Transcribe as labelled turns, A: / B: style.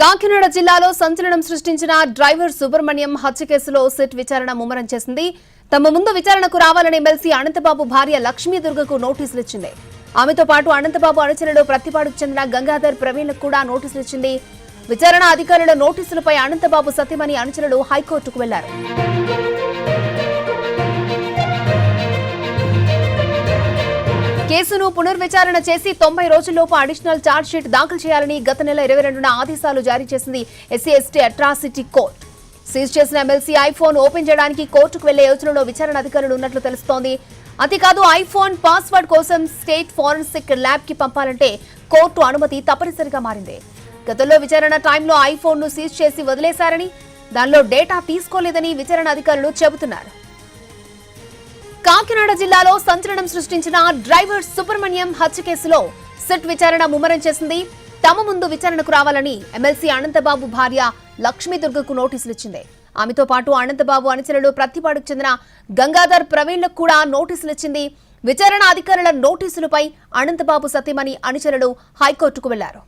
A: కాకినాడ జిల్లాలో సంచలనం సృష్టించిన డ్రైవర్ సుబ్రహ్మణ్యం హత్య కేసులో సిట్ విచారణ ముమ్మరం చేసింది. తమ ముందు విచారణకు రావాలని ఎమ్మెల్సీ అనంతబాబు భార్య లక్ష్మీ దుర్గకు నోటీసులు ఇచ్చింది. ఆమెతో పాటు అనంతబాబు అనుచరుడు ప్రతిపాడుకు చెందిన గంగాధర్ ప్రవీణ్లకు కూడా నోటీసులు ఇచ్చింది. విచారణ అధికారుల నోటీసులపై అనంతబాబు సత్యమణి అనుచరుడు హైకోర్టుకు వెళ్ళారు. కేసును పునర్విచారణ చేసి తొంభై రోజుల్లోపు అడిషనల్ ఛార్జ్ షీట్ దాఖలు చేయాలని గత నెల ఇరవై రెండున ఆదేశాలు జారీ చేసింది SC ST atrocity court. Seize చేసిన ఎమ్మెల్సీ ఐఫోన్ ఓపెన్ చేయడానికి కోర్టుకు వెళ్ళే యోచనలో విచారణ అధికారులు ఉన్నట్లు తెలుస్తోంది. అంతేకాదు ఐఫోన్ పాస్వర్డ్ కోసం స్టేట్ ఫోరెన్సిక్ ల్యాబ్కి పంపాలంటే కోర్టు అనుమతి తప్పనిసరిగా మారింది. గతంలో విచారణ టైంలో ఐఫోన్ను సీజ్ చేసి వదిలేశారని దానిలో డేటా తీసుకోలేదని విచారణ అధికారులు చెబుతున్నారు. కాకినాడ జిల్లాలో సంచలనం సృష్టించిన డ్రైవర్ సుబ్రహ్మణ్యం హత్య కేసులో సిట్ విచారణ ముమ్మరం చేసింది. తమ ముందు విచారణకు రావాలని ఎమ్మెల్సీ అనంతబాబు భార్య లక్ష్మీ దుర్గకు నోటీసులు ఇచ్చింది. ఆమెతో పాటు అనంతబాబు అనుచరులు ప్రతిపాడుకు చెందిన గంగాధర్ ప్రవీణ్లకు కూడా నోటీసులు ఇచ్చింది. విచారణ అధికారుల నోటీసులపై అనంతబాబు సతీమణి అనుచరులు హైకోర్టుకు వెళ్ళారు.